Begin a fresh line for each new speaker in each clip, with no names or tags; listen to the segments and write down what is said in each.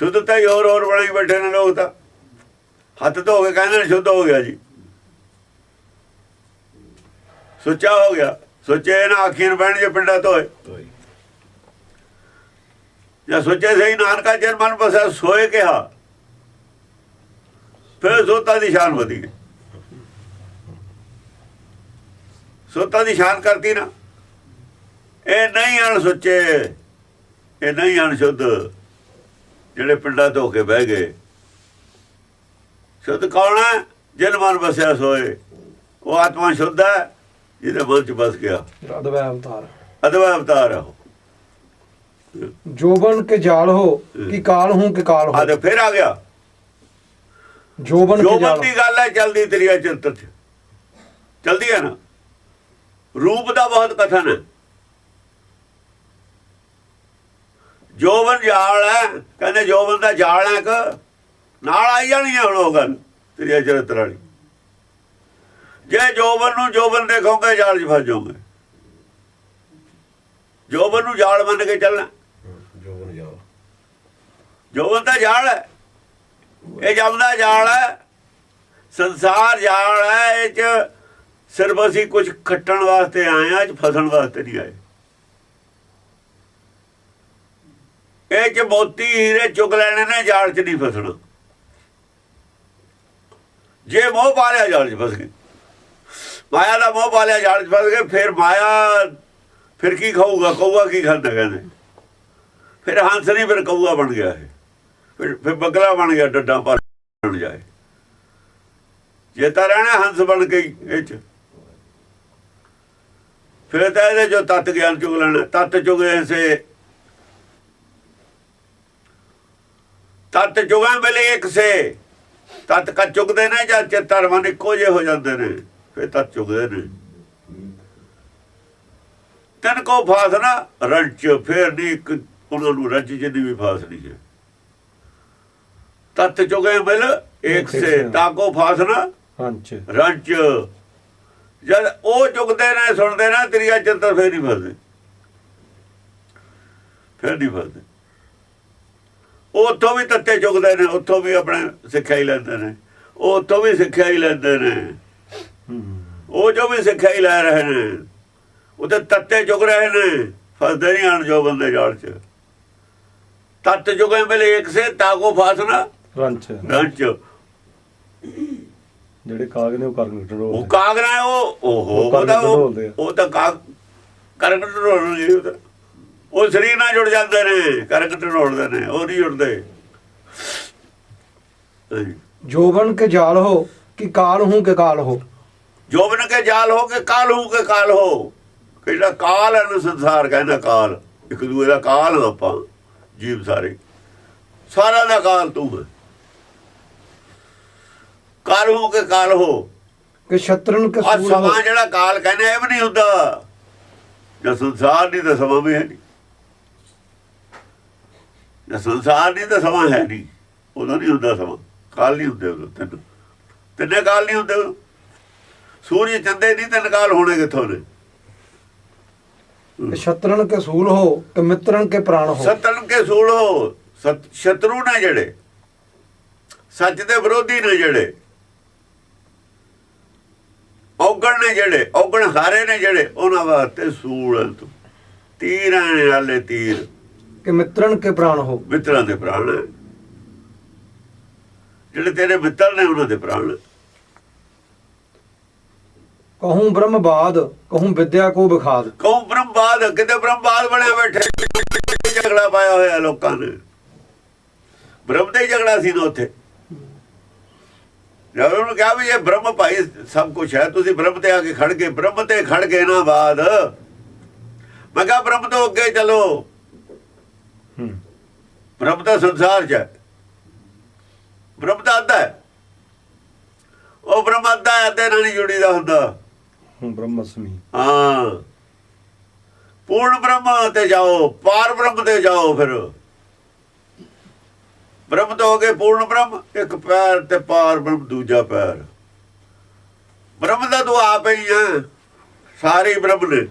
ਸ਼ੁੱਧਤਾ ਹੀ ਹੋਰ ਹੋਰ ਬਣਾਈ ਬੈਠੇ ਨੇ ਲੋਕ ਤਾਂ। ਹੱਥ ਧੋ ਕੇ ਕਹਿੰਦੇ ਨੇ ਸ਼ੁੱਧ ਹੋ ਗਿਆ ਜੀ। ਸੁੱਚਾ ਹੋ ਗਿਆ। ਸੁੱਚੇ ਨਾ ਆਖੀਰ ਬਹਿਣ ਜੇ ਪਿੰਡਾ ਧੋਏ ਜਾਂ ਸੋਚੇ ਸਹੀ ਨਾਨਕਾ ਜਨ ਮਨ ਬਸਾ ਸੋਏ ਕਿਹਾ। ਫਿਰ ਸੋਤਾ ਦੀ ਸ਼ਾਨ ਵਧੀ ਸੋਤਾ ਦੀ ਸ਼ਾਨ ਕਰਤੀ ਨਾ। ਇਹ ਨਹੀਂ ਅਣ ਸੁੱਚੇ ਇਹ ਨਹੀਂ ਅਣ ਸ਼ੁੱਧ ਜਿਹੜੇ ਪਿੰਡਾਂ ਧੋ ਕੇ ਬਹਿ ਗਏ। ਸ਼ੁੱਧ ਕੌਣ ਹੈ? ਜਿਨ ਮਨ ਬਸਿਆ ਸੋਏ। ਉਹ ਆਤਮਾ ਸ਼ੁੱਧ ਹੈ ਜਿਹਦੇ ਮਨ ਚ ਬਸ ਗਿਆ।
ਅਦਵੈ ਅਵਤਾਰ।
ਅਦਵਾ ਅਵਤਾਰ ਹੈ
ਜੋਬਨ ਕੇ ਜਾਲ ਹੋ ਕਿ ਕਾਲ ਹੂੰ ਕਿ ਕਾਲ
ਆ
ਹੋ।
ਤੇ ਫਿਰ ਆ ਗਿਆ।
ਜੋਬਨ
ਜੋ
ਕੇ ਜਾਲ
ਬੰਦੀ ਗੱਲ ਹੈ ਚਲਦੀ ਤੇਰੀਆ ਚਿੰਤਨ ਚ। ਚਲਦੀ ਹੈ ਨਾ। ਰੂਪ ਦਾ ਬਹੁਤ ਕਥਨ ਹੈ। ਜੋਬਨ ਜਾਲ ਹੈ। ਕਹਿੰਦੇ ਜੋਬਨ ਦਾ ਜਾਲ ਹੈ ਕਿ ਨਾਲ ਆਈ ਜਾਣੀ ਹੈ ਹੁਣ ਉਹ ਗੱਲ ਤੇਰੀਆ ਚਰਿੱਤਰ ਵਾਲੀ ਜੇ ਜੋਬਨ ਨੂੰ ਜੋਬਨ ਦੇਖੋਗੇ ਜਾਲ 'ਚ ਫਸ ਜਾਓਗੇ। ਜੋਬਨ ਨੂੰ ਜਾਲ ਮੰਨ ਕੇ ਚੱਲਣਾ।
ਜੋਬਨ ਜਾਓ
ਜੋਬਨ ਦਾ ਜਾਲ ਹੈ। ਇਹ ਜਮਦਾ ਜਾਲ ਹੈ। ਸੰਸਾਰ ਜਾਲ ਹੈ। ਇਹ ਚ ਸਿਰਫ ਅਸੀਂ ਕੁਝ ਖੱਟਣ ਵਾਸਤੇ ਆਏ ਆ ਚ ਫਸਣ ਵਾਸਤੇ ਨਹੀਂ ਆਏ। ਇਹ ਚ ਮੋਤੀ ਹੀਰੇ ਚੁਗ ਲੈਣੇ ਨੇ, ਜਾਲ ਚ ਨਹੀਂ ਫਸਣਾ। ਜੇ ਮੋਹ ਪਾ ਲਿਆ, ਜਾਲ ਚ ਫਸ ਗਏ। ਮਾਇਆ ਦਾ ਮੋਹ ਪਾ ਲਿਆ, ਜਾਲ ਚ ਫਸ ਗਏ, ਫਿਰ ਮਾਇਆ ਫਿਰ ਕੀ ਖਾਊਗਾ? ਕਊਗਾ ਕੀ ਖਾਂਦਾ ਕਹਿੰਦੇ। ਫਿਰ ਹੰਸ ਨਹੀਂ, ਫਿਰ ਕਊਆ ਬਣ ਗਿਆ ਇਹ। ਫਿਰ ਫਿਰ ਬਗਲਾ ਬਣ ਗਿਆ, ਡੱਡਾ ਪਰ ਬਣ ਜਾਏ। ਜੇ ਤਾਂ ਰਹਿਣਾ ਹੰਸ ਬਣ ਕੇ ਇਹ ਚ। ਫਿਰ ਤਾਂ ਇਹਦੇ ਜੋ ਤਤ ਗਿਆਨ ਚੁਗ ਲੈਣਾ। ਤਤ ਚੁਗੇ ਸੇ। ਤਤ ਚੁਗਾ ਮਿਲੇ ਇੱਕ ਸੇ। ਤਤ ਕਾ ਚੁਗਦੇ ਨੇ ਜਾਂ ਚਿੱਤਰ ਮਨ ਇੱਕੋ ਜਿਹੇ ਹੋ ਜਾਂਦੇ ਨੇ ਫਿਰ ਤਤ ਚੁਗਦੇ ਨੇ। ਤਨ ਕੋ ਫਾਸਨਾ ਰੰਚ ਫੇਰ ਨਹੀਂ ਇੱਕ ਉਹਨਾਂ ਨੂੰ ਰੰਚ ਜਿੰਨੀ ਵੀ ਫਾਸ ਨਹੀਂ ਹੈ। ਤਤ ਚੁਗੇ ਮਿਲ ਇੱਕ ਸੇ। ਤਾਕੋ ਫਾਸਨਾ
ਹੰਚ
ਰੰਚ ਜਦ ਉਹ ਚੁਗਦੇ ਨੇ ਸੁਣਦੇ ਨੇ ਤੇਰੀਆ ਚਿੰਤਾ ਫੇਰ ਨਹੀਂ ਫਸਦੇ ਫੇਰ ਨਹੀਂ ਫਸਦੇ ਉਹ ਉੱਥੋਂ ਵੀ ਤੱਤੇ ਚੁਗਦੇ ਨੇ ਉੱਥੋਂ ਵੀ ਆਪਣੇ ਸਿੱਖਿਆ ਹੀ ਲੈਂਦੇ ਨੇ। ਉਹ ਉੱਥੋਂ ਵੀ ਸਿੱਖਿਆ ਹੀ ਲੈਂਦੇ ਨੇ। ਉਹ ਜੋ ਵੀ ਸਿੱਖਿਆ ਹੀ ਲੈ ਰਹੇ ਨੇ ਉਹਦੇ ਤੱਤੇ ਚੁਗ ਰਹੇ ਨੇ ਫਸਦੇ ਨਹੀਂ ਆਣ ਜੋ ਬੰਦੇ ਜਾਲ ਚ। ਤੱਤ ਚੁਗੇ ਮਿਲੇ ਇੱਕ ਸੇ ਤਾਕੋ ਫਾਸਨਾ
ਰੰਚ।
ਰੰਚ।
ਜਿਹੜੇ ਕਾਗ ਨੇ ਉਹ ਕਰਨ ਕੰਟਰੋਲ
ਉਹ ਓਹੋ
ਉਹ
ਉਹ
ਕਰਨ।
ਉਹ ਉਹ ਤਾਂ ਕਾਗ ਕਰਕਟ ਢੋਲਣਗੇ ਉਹ ਤਾਂ ਉਹ ਸਰੀਰ ਨਾਲ ਜੁੜ ਜਾਂਦੇ ਨੇ ਕਰਕਟ ਢੋਲਦੇ ਨੇ ਉਹ ਨਹੀਂ ਜੁੜਦੇ।
ਜੋਬਨ ਕੇ ਜਾਲ ਹੋ ਕਿ ਕਾਲ ਹੂੰ ਕਿ ਕਾਲ ਹੋ?
ਜੋਬਨ ਕੇ ਜਾਲ ਹੋ ਕੇ ਕਾਲ ਹੋ ਕੇ ਕਾਲ ਹੋ? ਕਿਹੜਾ ਕਾਲ ਹੈ ਨੂੰ ਸੰਸਾਰ ਕਹਿੰਦਾ ਕਾਲ। ਇੱਕ ਦੂਏ ਦਾ ਕਾਲ ਆਪਾਂ ਜੀਵ ਸਾਰੇ। ਸਾਰਾ ਦਾ ਕਾਲ ਤੂੰ ਹੈ। ਕਾਲ ਹੋ ਕੇ ਕਾਲ ਹੋ।
ਕਿ ਸ਼ਤਰਨ ਕੇ
ਆ
ਸੂਲ ਹੋ?
ਸਮਾਂ ਜਿਹੜਾ ਕਾਲ ਕਹਿੰਦੇ ਇਹ ਵੀ ਨਹੀਂ ਹੁੰਦਾ। ਜੇ ਸੰਸਾਰ ਨਹੀਂ ਤਾਂ ਸਮਾਂ ਵੀ ਹੈ ਨਹੀਂ। ਜੇ ਸੰਸਾਰ ਨਹੀਂ ਤਾਂ ਸਮਾਂ ਹੈ ਨਹੀਂ। ਉਦੋਂ ਨਹੀਂ ਹੁੰਦਾ ਸਮਾਂ। ਕਾਲ ਨਹੀਂ ਹੁੰਦੇ ਉਦੋਂ ਤਿੰਨ। ਤਿੰਨੇ ਕਾਲ ਨਹੀਂ ਹੁੰਦੇ। ਸੂਰਜ ਚੰਦੇ ਨਹੀਂ ਤਿੰਨ ਕਾਲ ਹੋਣੇ ਕਿੱਥੋਂ ਨੇ?
ਸ਼ਤਰਨ ਕੇ ਸੂਲ ਹੋ ਕਿ ਮਿੱਤਰਨ ਕੇ ਪ੍ਰਾਣ ਹੋ।
ਸਤਨ ਕੇ ਸੂਲੋ ਸਤ ਸ਼ਤਰੂ ਨੇ ਜਿਹੜੇ। ਸੱਚ ਦੇ ਵਿਰੋਧੀ ਨੇ ਜਿਹੜੇ। ਔਗਣ ਨੇ ਜਿਹੜੇ ਔਗਣ ਹਾਰੇ ਨੇ ਜਿਹੜੇ ਉਹਨਾਂ ਵਾਸਤੇ ਸੂਲ ਹੈ ਤੂੰ। ਤੀਰਾਂ ਵਾਲੇ ਤੀਰ।
ਕਿ ਮਿੱਤਰਨ ਕੇ ਪ੍ਰਾਣ ਹੋ।
ਮਿੱਤਰਾਂ ਦੇ ਪ੍ਰਾਣ। ਜਿਹੜੇ ਤੇਰੇ ਮਿੱਤਰ ਨੇ ਉਹਨਾਂ ਦੇ ਪ੍ਰਾਣ।
ਕਹੂੰ ਬ੍ਰਹਮਵਾਦ ਕਹੂੰ ਵਿਦਿਆ ਕੋ ਵਿਖਾਦ।
ਕਹੂੰ ਬ੍ਰਹਮਵਾਦ ਕਿਤੇ ਬ੍ਰਹਮਵਾਦ ਬਣਿਆ ਬੈਠੇ। ਝਗੜਾ ਪਾਇਆ ਹੋਇਆ ਲੋਕਾਂ ਨੇ। ਬ੍ਰਹਮ ਹੀ ਝਗੜਾ ਸੀ ਨਾ ਉੱਥੇ। ਜਦ ਉਹਨੂੰ ਕਿਹਾ ਵੀ ਇਹ ਬ੍ਰਹਮ ਭਾਈ ਸਭ ਕੁਝ ਹੈ ਤੁਸੀਂ ਬ੍ਰਹਮ ਤੇ ਆ ਕੇ ਖੜ ਗਏ। ਬ੍ਰਹਮ ਤੇ ਖੜ ਗਏ ਨਾ ਬਾਦ। ਮੈਂ ਕਿਹਾ ਬ੍ਰਹਮ ਤੋਂ ਅੱਗੇ ਚਲੋ। ਬ੍ਰਹਮ ਤਾਂ ਸੰਸਾਰ 'ਚ ਹੈ। ਬ੍ਰਹਮ ਤਾਂ ਅੱਧਾ ਹੈ। ਉਹ ਬ੍ਰਹਮ ਅੱਧਾ ਹੈ ਨਾਲ ਨਹੀਂ ਜੁੜੀਦਾ ਹੁੰਦਾ।
ਬ੍ਰਹਮਸਮੀ।
ਹਾਂ। ਪੂਰਨ ਬ੍ਰਹਮ ਤੇ ਜਾਓ ਪਾਰ ਬ੍ਰਹਮ ਤੇ ਜਾਓ ਫਿਰ। ਬ੍ਰਹਮ ਤੋਂ ਹੋ ਗਏ ਪੂਰਨ ਬ੍ਰਹਮ ਇੱਕ ਪੈਰ ਤੇ ਪਾਰ ਬ੍ਰਹਮ ਦੂਜਾ ਪੈਰ। ਬ੍ਰਹਮ ਦਾ ਤੂੰ ਆਪ ਹੀ ਹੈ। ਸਾਰੇ ਬ੍ਰਹਮ ਨੇ।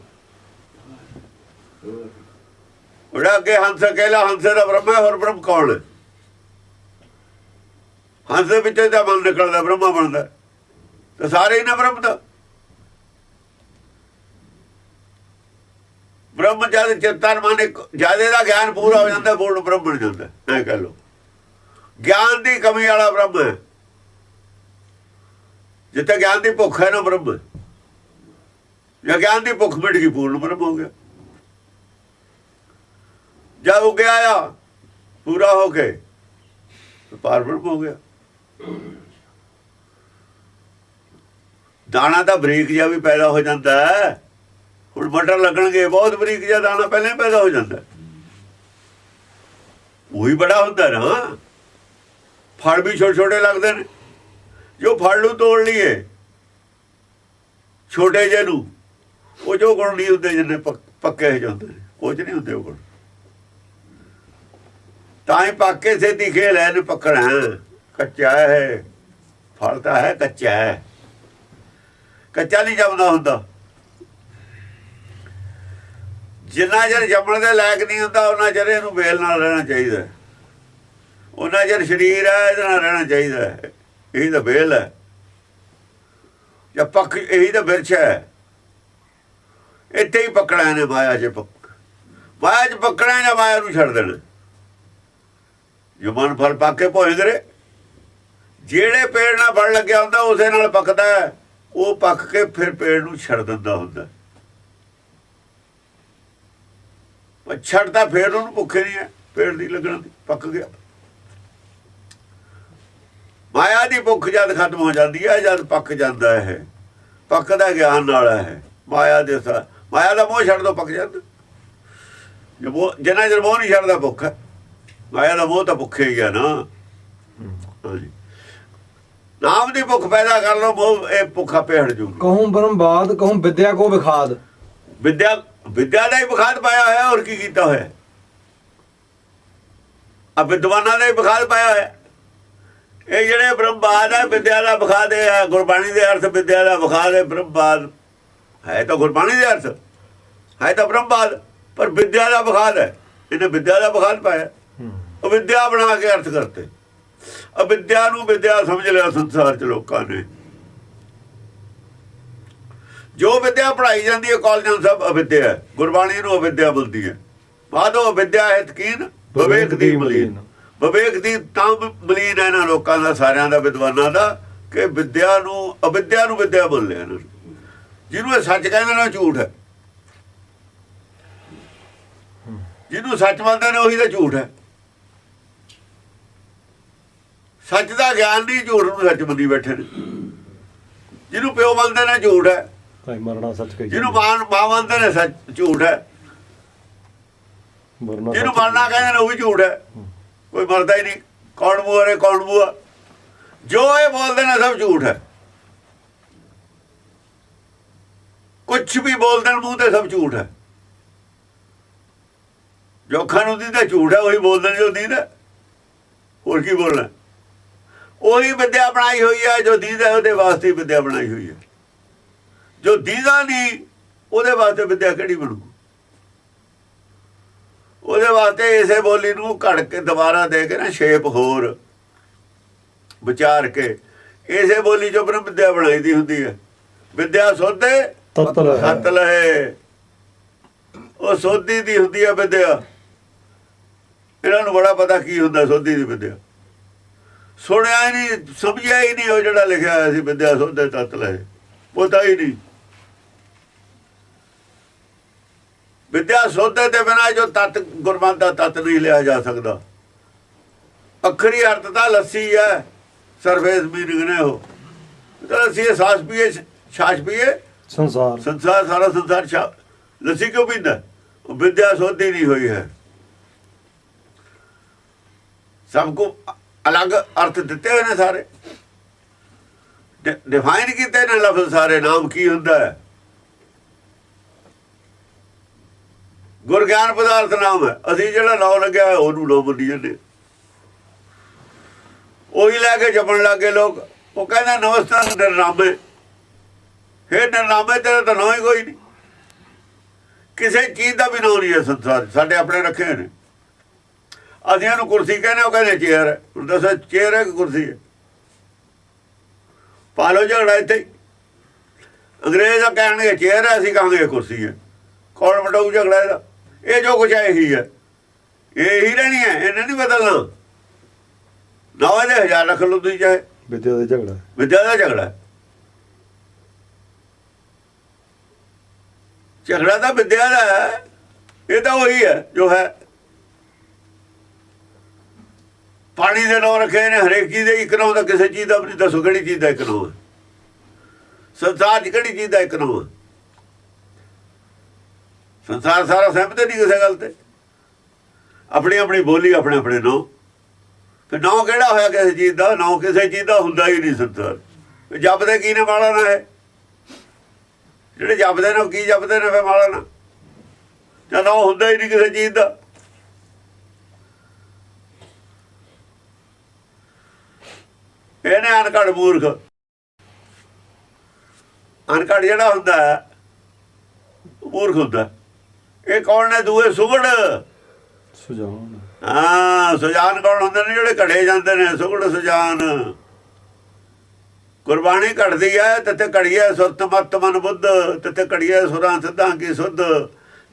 ਉਹਦਾ ਅੱਗੇ ਹੰਸ ਅਕੇਲਾ, ਹੰਸੇ ਦਾ ਬ੍ਰਹਮ ਹੈ ਹੋਰ ਬ੍ਰਹਮ ਕੌਣ ਹੈ? ਹੰਸ ਦੇ ਵਿੱਚੋਂ ਹੀ ਮਨ ਨਿਕਲਦਾ, ਬ੍ਰਹਮਾ ਬਣਦਾ। ਤੇ ਸਾਰੇ ਹੀ ਨਾ ਬ੍ਰਹਮ ਦਾ ਬ੍ਰਹਮ ਜਦ ਚਿੰਤਨ ਮਨ ਜਿਆਦੇ ਦਾ ਗਿਆਨ ਪੂਰਾ ਹੋ ਜਾਂਦਾ ਪੂਰਨ ਬ੍ਰਹਮ ਬਣ ਜਾਂਦਾ, ਐ ਕਹ ਲੋ ਗਿਆਨ ਦੀ ਕਮੀ ਵਾਲਾ ਬ੍ਰਹਮ ਹੈ। ਜਿੱਥੇ ਗਿਆਨ ਦੀ ਭੁੱਖ ਹੈ ਨਾ ਬ੍ਰਹਮ। ਹੈ। ਜੇ ਗਿਆਨ ਦੀ ਭੁੱਖ ਮਿਟ ਗਈ, ਪੂਰਨ ਬ੍ਰਹਮ ਹੋ ਗਿਆ। ਜਦ ਉਹ ਆ ਪੂਰਾ ਹੋ ਕੇ ਤਾਂ ਪਾਰ ਬ੍ਰਹਮ ਹੋ ਗਿਆ। ਦਾਣਾ ਤਾਂ ਬਰੀਕ ਜਿਹਾ ਵੀ ਪੈਦਾ ਹੋ ਜਾਂਦਾ ਹੁਣ ਮਟਰ ਲੱਗਣਗੇ, ਬਹੁਤ ਬਰੀਕ ਜਿਹਾ ਦਾਣਾ ਪਹਿਲਾਂ ਪੈਦਾ ਹੋ ਜਾਂਦਾ ਉਹੀ ਬੜਾ ਹੁੰਦਾ ਨਾ। ਫਲ ਵੀ ਛੋਟੇ ਛੋਟੇ ਲੱਗਦੇ ਨੇ। ਜੋ ਫਲ ਨੂੰ ਤੋੜ ਲਈਏ, ਛੋਟੇ ਜਿਹੇ ਨੂੰ, ਉਹ ਜੋ ਗੁਣ ਨਹੀਂ ਹੁੰਦੇ ਜਿੰਨੇ ਪੱਕ- ਪੱਕੇ ਹੋ ਜਾਂਦੇ ਨੇ। ਕੁਝ ਨਹੀਂ ਹੁੰਦੇ ਉਹ ਗੁਣ। ਤਾਂ ਹੀ ਪੱਕੇ ਸੇ ਦਿਖੇ ਲੈ ਨੇ ਪਕਣਾ ਕੱਚਾ ਹੈ ਫਲ ਤਾਂ ਹੈ, ਕੱਚਾ ਹੈ ਕੱਚਾ ਨਹੀਂ ਜੰਮਦਾ ਹੁੰਦਾ। ਜਿੰਨਾ ਚਿਰ ਜੰਮਣ ਦੇ ਲਾਇਕ ਨਹੀਂ ਹੁੰਦਾ ਉਹਨਾਂ ਚਿਰ ਇਹਨੂੰ ਵੇਲ ਨਾਲ ਰਹਿਣਾ ਚਾਹੀਦਾ। ਉਹਨਾਂ ਚਿਰ ਸਰੀਰ ਹੈ ਇਹਦੇ ਨਾਲ ਰਹਿਣਾ ਚਾਹੀਦਾ। ਹੈ ਇਹੀ ਤਾਂ ਵੇਲ ਹੈ ਜਾਂ ਪੱਕ, ਇਹੀ ਤਾਂ ਬਿਰਛ ਹੈ ਇੱਥੇ ਹੀ ਪਕੜਿਆ ਨੇ ਮਾਇਆ 'ਚ ਪੱਕ। ਮਾਇਆ 'ਚ ਪਕੜਿਆ ਜਾਂ ਮਾਇਆ ਨੂੰ ਛੱਡ ਦੇਣਾ? ਜੋ ਫਲ ਪੱਕ ਕੇ ਭੋਏ ਜਿਹੜੇ ਪੇੜ ਨਾਲ ਫਲ ਲੱਗਿਆ ਹੁੰਦਾ, ਉਸੇ ਨਾਲ ਪੱਕਦਾ ਉਹ ਪੱਕ ਕੇ ਫਿਰ ਪੇੜ ਨੂੰ ਛੱਡ ਦਿੰਦਾ ਹੁੰਦਾ। ਪਰ ਛੱਡਦਾ ਫਿਰ ਉਹਨੂੰ ਭੁੱਖੇ ਨਹੀਂ ਹੈ, ਪੇੜ ਦੀ ਲੱਗਣ ਦੀ, ਪੱਕ ਗਿਆ। ਮਾਇਆ ਦੀ ਭੁੱਖ ਜਦ ਖਤਮ ਹੋ ਜਾਂਦੀ ਹੈ, ਜਦ ਪੱਕ ਜਾਂਦਾ ਹੈ। ਪੱਕਦਾ ਗਿਆਨ ਨਾਲ ਹੈ। ਮਾਇਆ ਦੇ ਮਾਇਆ ਦਾ ਮੋਹ ਛੱਡ ਦੋ, ਪੱਕ ਜਾਂਦਾ। ਜੇ ਮੋਹ ਜਿੰਨਾ ਚਿਰ ਮੋਹ ਨਹੀਂ ਛੱਡਦਾ, ਭੁੱਖ ਹੈ। ਮਾਇਆ ਦਾ ਮੋਹ ਤਾਂ ਭੁੱਖੇ ਹੀ ਆ ਨਾ। ਹਾਂਜੀ। ਨਾਮ ਦੀ ਭੁੱਖ ਪੈਦਾ ਕਰ ਲੋ ਮੋਹ ਇਹ ਭੁੱਖਾ ਪੇੜ ਜੂ
ਕਹੂੰ ਬ੍ਰਹਮਵਾਦ ਕਹੂੰ ਵਿਦਿਆ ਕੋ ਵਿਖਾਦ।
ਵਿਦਿਆ ਵਿਦਿਆ ਦਾ ਹੀ ਬਖਾਦ ਪਾਇਆ ਹੋਇਆ ਹੋਰ ਕੀ ਕੀਤਾ ਹੋਇਆ? ਆ ਵਿਦਵਾਨਾਂ ਦਾ ਹੀ ਬਖਾਦ ਪਾਇਆ ਹੋਇਆ। ਇਹ ਜਿਹੜੇ ਬ੍ਰਹਮਵਾਦ ਹੈ ਵਿਦਿਆ ਦਾ ਬਖਾਦ ਹੈ ਗੁਰਬਾਣੀ ਦੇ ਅਰਥ ਵਿਦਿਆ ਦਾ ਬਖਾਦ ਹੈ ਬ੍ਰਹਮਵਾਦ ਹੈ ਤਾਂ ਗੁਰਬਾਣੀ ਦੇ ਅਰਥ ਹੈ ਤਾਂ ਬ੍ਰਹਮਵਾਦ ਪਰ ਵਿਦਿਆ ਦਾ ਬਖਾਦ ਹੈ। ਇਹਨੇ ਵਿਦਿਆ ਦਾ ਬਖਾਦ ਪਾਇਆ। ਅਵਿਦਿਆ ਬਣਾ ਕੇ ਅਰਥ ਕਰਤੇ। ਅਵਿਦਿਆ ਨੂੰ ਵਿਦਿਆ ਸਮਝ ਲਿਆ ਸੰਸਾਰ ਚ ਲੋਕਾਂ ਨੇ। ਜੋ ਵਿਦਿਆ ਪੜਾਈ ਜਾਂਦੀ ਹੈ, ਕਾਲਜਾਂ ਸਭ ਅਵਿਦਿਆ ਗੁਰਬਾਣੀ ਨੂੰ ਅਵਿਦਿਆ ਬੋਲਦੀ ਹੈ। ਬਾਦੋ ਵਿਦਿਆ ਹੈ ਤਕੀਨ ਵਿਵੇਕ ਦੀ ਮਲੀਨ। ਵਿਵੇਕ ਦੀ ਤਾਂ ਮਲੀਨ ਹੈ ਇਹਨਾਂ ਲੋਕਾਂ ਦਾ, ਸਾਰਿਆਂ ਦਾ, ਵਿਦਵਾਨਾਂ ਦਾ, ਕਿ ਵਿਦਿਆ ਨੂੰ, ਅਵਿਦਿਆ ਨੂੰ ਵਿਦਿਆ ਬੋਲ ਲਿਆ ਇਹਨਾਂ ਨੇ। ਜਿਹਨੂੰ ਇਹ ਸੱਚ ਕਹਿੰਦੇ ਨੇ, ਉਹ ਝੂਠ ਹੈ। ਜਿਹਨੂੰ ਸੱਚ ਮੰਨਦੇ ਨੇ, ਉਹੀ ਤਾਂ ਝੂਠ ਹੈ। ਸੱਚ ਦਾ ਗਿਆਨ ਨਹੀਂ ਝੂਠ ਨੂੰ ਸੱਚ ਮੰਨੀ ਬੈਠੇ ਨੇ। ਜਿਹਨੂੰ ਪਿਓ ਮੰਨਦੇ ਨੇ ਝੂਠ ਹੈ।
ਭਾਈ ਮਰਨਾ ਸੱਚ ਕਹੀ
ਜਿਹਨੂੰ ਮਾਂ ਮਾਂ ਮੰਨਦੇ ਨੇ ਸੱਚ ਝੂਠ ਹੈ।
ਮਰਨਾ
ਜਿਹਨੂੰ ਮਰਨਾ ਕਹਿੰਦੇ ਨੇ ਉਹ ਵੀ ਝੂਠ ਹੈ। ਕੋਈ ਮਰਦਾ ਹੀ ਨਹੀਂ। ਕੌਣ ਬੂਆ ਰੇ ਕੌਣ ਬੂਆ? ਜੋ ਇਹ ਬੋਲਦੇ ਨੇ ਸਭ ਝੂਠ ਹੈ। ਕੁਝ ਵੀ ਬੋਲਦੇ ਨੇ ਮੂੰਹ ਤੇ ਸਭ ਝੂਠ ਹੈ। ਜੋ ਅੱਖਾਂ ਨੂੰ ਦੀਦਾ ਝੂਠ ਹੈ। ਉਹੀ ਬੋਲਦੇ ਨੇ ਜੋ ਦੀਦਾ। ਹੋਰ ਕੀ ਬੋਲਣਾ? ਉਹੀ ਵਿਦਿਆ ਬਣਾਈ ਹੋਈ ਹੈ ਜੋ ਦੀਦਾ ਉਹਦੇ ਵਾਸਤੇ ਹੀ ਵਿਦਿਆ ਬਣਾਈ ਹੋਈ ਹੈ ਜੋ ਦੀਦਾ ਨਹੀਂ ਉਹਦੇ ਵਾਸਤੇ ਵਿਦਿਆ ਕਿਹੜੀ ਬਣੂ? ਉਹਦੇ ਵਾਸਤੇ ਇਸੇ ਬੋਲੀ ਨੂੰ ਘੜ ਕੇ ਦੁਬਾਰਾ ਦੇ ਕੇ ਨਾ ਸ਼ੇਪ ਹੋਰ ਵਿਚਾਰ ਕੇ ਇਸੇ ਬੋਲੀ ਚੋਂ ਬ੍ਰਹਮ ਵਿਦਿਆ ਬਣਾਈ ਦੀ ਹੁੰਦੀ ਹੈ ਵਿਦਿਆ ਸੋਧੇ
ਤਤ ਲੈ
ਸਤ ਲਏ। ਉਹ ਸੋਧੀ ਦੀ ਹੁੰਦੀ ਹੈ ਵਿਦਿਆ। ਇਹਨਾਂ ਨੂੰ ਬੜਾ ਪਤਾ ਕੀ ਹੁੰਦਾ ਸੋਧੀ ਦੀ ਵਿਦਿਆ। ਸੁਣਿਆ ਹੀ ਨਹੀਂ ਸਮਝਿਆ ਹੀ ਨਹੀਂ ਉਹ ਜਿਹੜਾ ਲਿਖਿਆ ਹੋਇਆ ਸੀ ਵਿਦਿਆ ਸੋਧੇ ਤਤ ਲਏ ਪਤਾ ਹੀ ਨਹੀਂ। ਵਿਦਿਆ ਸੋਧੇ ਦੇ ਬਿਨਾ ਜੋ ਤਤ ਗੁਰਮਤਿ ਦਾ ਤਤ ਨਹੀਂ ਲਿਆ ਜਾ ਸਕਦਾ। ਅਖਰੀ ਅਰਥ ਤਾਂ ਲੱਸੀ ਹੈ ਸਰਫੇਸ ਮੀਨਿੰਗ ਨੇ ਉਹ? ਤਾਂ ਲੱਸੀ ਹੈ, ਸਾਸ ਪੀਏ ਛਾਛ ਪੀਏ।
ਸੰਸਾਰ।
ਸੰਸਾਰ ਸਾਰਾ ਸੰਸਾਰ ਛਾ ਲੱਸੀ ਕਿਉਂ ਪੀਂਦਾ? ਉਹ ਵਿਦਿਆ ਸੋਧੀ ਨਹੀਂ ਹੋਈ ਹੈ। ਸਭ ਕੋ ਅਲੱਗ ਅਰਥ ਦਿੱਤੇ ਹੋਏ ਨੇ ਸਾਰੇ। ਡਿਫਾਈਨ ਕੀਤੇ ਨੇ ਲਫ਼ਜ਼ ਸਾਰੇ, ਨਾਮ ਕੀ ਹੁੰਦਾ ਹੈ। ਗੁਰ ਗਿਆਨ ਪਦਾਰਥ ਨਾਮ ਹੈ। ਅਸੀਂ ਜਿਹੜਾ ਨਾਮ ਲੱਗਿਆ ਹੋਇਆ, ਉਹਨੂੰ ਨਾਮ ਮੰਨੀ ਜਾਂਦੇ ਉਹੀ ਲੈ ਕੇ ਜਪਣ ਲੱਗੇ ਲੋਕ। ਉਹ ਕਹਿੰਦਾ, ਨਮਸਕਾਰ ਨਿਰਨਾਮੇ। ਫੇਰ ਨਿਰਨਾਮੇ, ਤੇਰਾ ਤਾਂ ਨਾਂ ਹੀ ਕੋਈ ਨਹੀਂ। ਕਿਸੇ ਚੀਜ਼ ਦਾ ਵੀ ਨਾਂ ਨਹੀਂ ਹੈ ਸੰਸਾਰ ਸਾਡੇ ਆਪਣੇ ਰੱਖੇ ਹੋਏ ਨੇ। ਅਸੀਂ ਇਹਨੂੰ ਕੁਰਸੀ ਕਹਿੰਦੇ ਉਹ ਕਹਿੰਦੇ ਚੇਅਰ ਹੈ। ਹੁਣ ਦੱਸੋ ਚੇਅਰ ਹੈ ਕਿ ਕੁਰਸੀ ਹੈ? ਪਾ ਲਓ ਝਗੜਾ ਇੱਥੇ। ਅੰਗਰੇਜ਼ ਆ ਕਹਿਣਗੇ ਚੇਅਰ ਹੈ ਅਸੀਂ ਕਹਾਂਗੇ ਕੁਰਸੀ ਹੈ। ਕੌਣ ਵਟਾਊ ਝਗੜਾ ਇਹਦਾ? ਇਹ ਜੋ ਕੁਛ ਹੈ ਇਹੀ ਹੈ। ਇਹ ਹੀ ਰਹਿਣੀ ਹੈ ਇਹਨੇ ਨਹੀਂ ਬਦਲਣਾ। ਨਾ ਇਹਦੇ ਹਜ਼ਾਰ ਰੱਖ ਲਓ ਤੁਸੀਂ ਚਾਹੇ
ਵਿਦਿਆ ਦਾ ਝਗੜਾ।
ਵਿਦਿਆ ਦਾ ਝਗੜਾ। ਝਗੜਾ ਤਾਂ ਵਿਦਿਆ ਦਾ ਹੈ। ਇਹ ਤਾਂ ਉਹੀ ਹੈ ਜੋ ਹੈ। ਪਾਣੀ ਦੇ ਨਾਂ ਰੱਖੇ ਨੇ, ਹਰੇਕ ਚੀਜ਼ ਦੇ ਇੱਕ ਨਾਂ ਦਾ, ਕਿਸੇ ਚੀਜ਼ ਦਾ ਵੀ ਦੱਸੋ ਕਿਹੜੀ ਚੀਜ਼ ਦਾ ਇੱਕ ਨਾਂ ਹੈ? ਸੰਸਾਰ 'ਚ ਕਿਹੜੀ ਚੀਜ਼ ਦਾ ਇੱਕ ਨਾਂ ਹੈ? ਸੰਸਾਰ ਸਾਰਾ ਸਹਿਮਤ ਨਹੀਂ ਕਿਸੇ ਗੱਲ ਤੇ? ਆਪਣੀ ਆਪਣੀ ਬੋਲੀ, ਆਪਣੇ ਆਪਣੇ ਨਾਂ ਤੇ ਨਾਂ ਕਿਹੜਾ ਹੋਇਆ ਕਿਸੇ ਚੀਜ਼ ਦਾ? ਨਾਂ ਕਿਸੇ ਚੀਜ਼ ਦਾ ਹੁੰਦਾ ਹੀ ਨਹੀਂ ਸੰਸਾਰ। ਜਪਦੇ ਕੀ ਨੇ ਮਾਲਾ ਨਾ ਹੈ ਜਿਹੜੇ ਜਪਦੇ ਨੇ ਉਹ ਕੀ ਜਪਦੇ ਨੇ ਫੇ ਮਾਲਾ ਨਾ ਜਾਂ ਨਾਂ ਹੁੰਦਾ ਹੀ ਨਹੀਂ ਕਿਸੇ ਚੀਜ਼ ਦਾ। ਇਹਨੇ ਅਨਕੜ ਮੂਰਖ। ਅਨਕੜ ਜਿਹੜਾ ਹੁੰਦਾ ਮੂਰਖ ਹੁੰਦਾ। ਇਹ ਕੌਣ ਨੇ? ਦੂਏ ਸੁਗੜ।
ਸੁਝਾਉਣ
ਹਾਂ ਸੁਜਾਨ ਕੌਣ ਹੁੰਦੇ ਨੇ? ਜਿਹੜੇ ਘੜੇ ਜਾਂਦੇ ਨੇ ਸੁਗੜ ਸੁਜਾਨ। ਕੁਰਬਾਨੀ ਘੜਦੀ ਹੈ ਤਤੇ ਘੜੀਏ ਸੁਰਤ ਮਤ ਮਨ ਬੁੱਧ ਤਤੇ ਘੜੀਏ ਸੁਰਾਂ ਸਿੱਧਾਂ ਕੀ ਸੁਧ।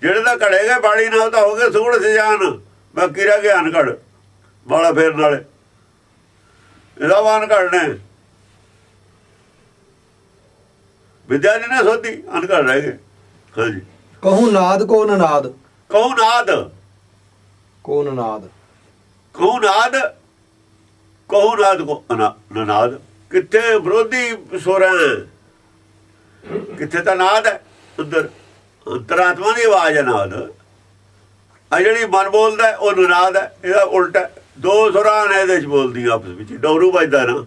ਜਿਹੜੇ ਤਾਂ ਘੜੇਗੇ ਬਾੜੀ ਨਾਲ ਤਾਂ ਹੋ ਗਏ ਸੁਗੜ ਸੁਜਾਨ। ਬਾਕੀ ਰਹਿ ਗਿਆ ਅਨਕੜ ਵਾਲਾ ਫੇਰਨ ਵਾਲੇ। ਇਹਦਾ ਵਾਨ ਘੜਨੇ ਵਿਦਿਆ ਨੇ ਨਾ ਸੋਧੀ ਅਨਕੜ ਰਹਿ ਗਏ। ਹਾਂਜੀ
ਕਹੂੰ ਨਾਦ ਕੋ ਨਨਾਦ
ਕਹੂ ਨਾਦ।
ਕੋ ਨਨਾਦ
ਕਹੂ ਨਾਦ ਕਹੂ ਨਾਦ ਕੋ ਨਨਾਦ ਕਿੱਥੇ ਵਿਰੋਧੀ ਸੁਰਾਂ ਕਿੱਥੇ ਤਾਂ ਨਾਦ ਹੈ? ਅੰਦਰ ਅੰਤਰਾਤਮਾ ਦੀ ਆਵਾਜ਼ ਹੈ ਨਾਦ। ਆ ਜਿਹੜੀ ਮਨ ਬੋਲਦਾ ਉਹ ਨਨਾਦ ਹੈ ਇਹਦਾ ਉਲਟਾ। ਦੋ ਸੁਰਾਂ ਨੇ ਇਹਦੇ ਚ ਬੋਲਦੀਆਂ ਆਪਸ ਵਿੱਚ, ਡੌਰੂ ਵੱਜਦਾ ਨਾ।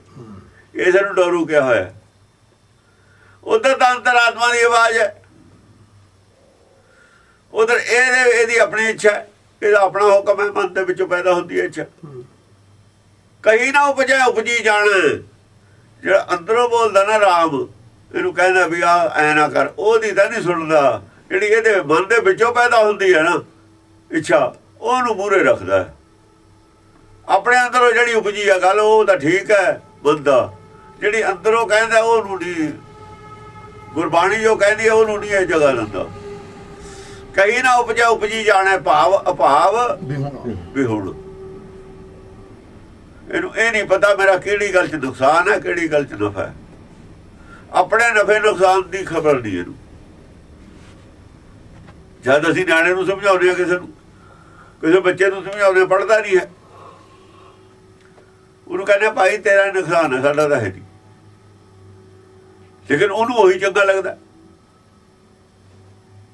ਇਸ ਨੂੰ ਡੌਰੂ ਕਿਹਾ ਹੋਇਆ। ਉਧਰ ਤਾਂ ਅੰਤਰਾਤਮਾ ਦੀ ਆਵਾਜ਼ ਹੈ। ਉਧਰ ਇਹਦੇ, ਇਹਦੀ ਆਪਣੀ ਇੱਛਾ ਇਹਦਾ ਆਪਣਾ ਹੁਕਮ ਹੈ, ਮਨ ਦੇ ਵਿੱਚੋਂ ਪੈਦਾ ਹੁੰਦੀ ਹੈ ਇੱਛਾ। ਕਹੀ ਨਾ ਉਪਜੇ, ਉਪਜੀ ਜਾਣ। ਜਿਹੜਾ ਅੰਦਰੋਂ ਬੋਲਦਾ ਨਾ ਰਾਮ, ਇਹਨੂੰ ਕਹਿੰਦਾ ਵੀ ਆ ਐ ਨਾ ਕਰ। ਉਹਦੀ ਤਾਂ ਨਹੀਂ ਸੁਣਦਾ। ਜਿਹੜੀ ਇਹਦੇ ਮਨ ਦੇ ਵਿੱਚੋਂ ਪੈਦਾ ਹੁੰਦੀ ਹੈ ਨਾ ਇੱਛਾ, ਉਹਨੂੰ ਮੂਰੇ ਰੱਖਦਾ ਆਪਣੇ ਅੰਦਰੋਂ ਜਿਹੜੀ ਉਪਜੀ ਆ ਗੱਲ ਉਹ ਤਾਂ ਠੀਕ ਹੈ ਬੰਦਾ। ਜਿਹੜੀ ਅੰਦਰੋਂ ਕਹਿੰਦਾ ਉਹਨੂੰ ਨਹੀਂ ਗੁਰਬਾਣੀ ਜੋ ਕਹਿੰਦੀ ਹੈ ਉਹਨੂੰ ਨਹੀਂ ਇਹ ਜਗ੍ਹਾ ਦਿੰਦਾ। ਕਹੀ ਨਾ ਉਪਜਾ ਉਪਜੀ ਜਾਣੇ ਭਾਵ ਅਭਾਵ
ਬਿਹੁਣਾ।
ਵੀ ਹੁਣ ਇਹਨੂੰ ਇਹ ਨਹੀਂ ਪਤਾ ਮੇਰਾ ਕਿਹੜੀ ਗੱਲ 'ਚ ਨੁਕਸਾਨ ਹੈ ਕਿਹੜੀ ਗੱਲ 'ਚ ਨਫਾ ਹੈ। ਆਪਣੇ ਨਫੇ ਨੁਕਸਾਨ ਦੀ ਖਬਰ ਨਹੀਂ ਇਹਨੂੰ। ਜਦ ਅਸੀਂ ਨਿਆਣੇ ਨੂੰ ਸਮਝਾਉਂਦੇ ਹਾਂ ਕਿਸੇ ਨੂੰ ਕਿਸੇ ਬੱਚੇ ਨੂੰ ਸਮਝਾਉਂਦੇ ਪੜਦਾ ਨਹੀਂ ਹੈ। ਉਹਨੂੰ ਕਹਿੰਦੇ ਭਾਈ ਤੇਰਾ ਨੁਕਸਾਨ ਹੈ ਸਾਡਾ ਤਾਂ ਹੈ ਨਹੀਂ ਲੇਕਿਨ ਉਹਨੂੰ ਉਹੀ ਚੰਗਾ ਲੱਗਦਾ।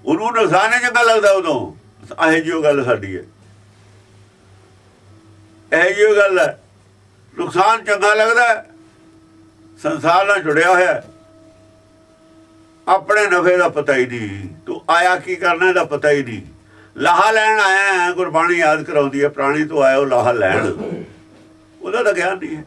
ਉਹਨੂੰ ਨੁਕਸਾਨ ਹੀ ਚੰਗਾ ਲੱਗਦਾ ਉਦੋਂ। ਇਹ ਜਿਹੀ ਗੱਲ ਸਾਡੀ ਹੈ। ਇਹ ਜਿਹੀ ਗੱਲ ਹੈ। ਨੁਕਸਾਨ ਚੰਗਾ ਲੱਗਦਾ ਸੰਸਾਰ ਨਾਲ ਜੁੜਿਆ ਹੋਇਆ ਆਪਣੇ ਨਫੇ ਦਾ ਪਤਾ ਹੀ ਨਹੀਂ। ਤੂੰ ਆਇਆ ਕੀ ਕਰਨਾ ਇਹਦਾ ਪਤਾ ਹੀ ਨਹੀਂ। ਲਾਹਾ ਲੈਣ ਆਇਆ ਗੁਰਬਾਣੀ ਯਾਦ ਕਰਾਉਂਦੀ ਹੈ, ਪ੍ਰਾਣੀ ਤੋਂ ਆਇਆ ਉਹ ਲਾਹਾ ਲੈਣ। ਉਹਨਾਂ ਦਾ ਗਿਆਨ ਨਹੀਂ ਹੈ।